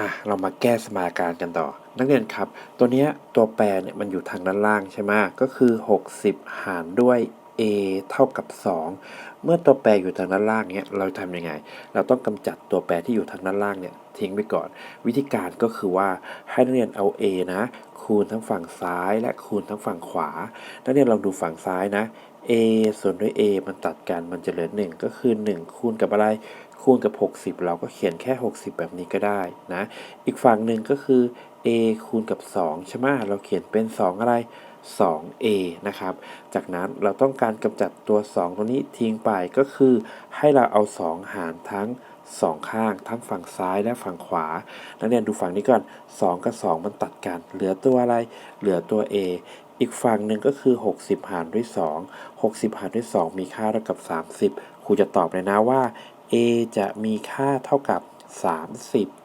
อะเรามาแก้สมการกันต่อ นักเรียนครับ ตัวเนี้ยตัวแปรเนี่ยมันอยู่ทางด้านล่างใช่ไหมก็คือ 60 หารด้วย a เท่ากับ 2 เมื่อตัวแปรอยู่ทางด้านล่างเนี้ยเราทำยังไง เราต้องกำจัดตัวแปรที่อยู่ทางด้านล่างเนี่ยทิ้งไปก่อน วิธีการก็คือว่าให้นักเรียนเอา a นะ คูณทั้งฝั่งซ้าย และคูณทั้งฝั่งขวา นักเรียนลองดูฝั่งซ้ายนะ a ส่วนด้วย a มันตัดกันมันจะเหลือ 1 ก็คือ 1 คูณกับอะไร คูณกับ 60 เราก็เขียนแค่ 60 แบบนี้ก็ได้นะ อีกฝั่งหนึ่งก็คือ a คูณกับ 2 ใช่ไหมเราเขียนเป็น 2 อะไร 2a นะครับ จากนั้นเราต้องการกำจัดตัว 2 ตัวนี้ทิ้งไปก็คือให้เราเอา 2 หารทั้ง สองข้างทั้งฝั่งซ้ายและฝั่งขวา นักเรียนดูฝั่งนี้ก่อน 2 กับ 2 มันตัดกัน เหลือตัวอะไร เหลือตัว a อีกฝั่งหนึ่งก็คือ 60 หารด้วย 2 60 หารด้วย 2 มีค่าเท่ากับ 30 ครูจะตอบเลยนะว่า a จะมีค่าเท่ากับ 30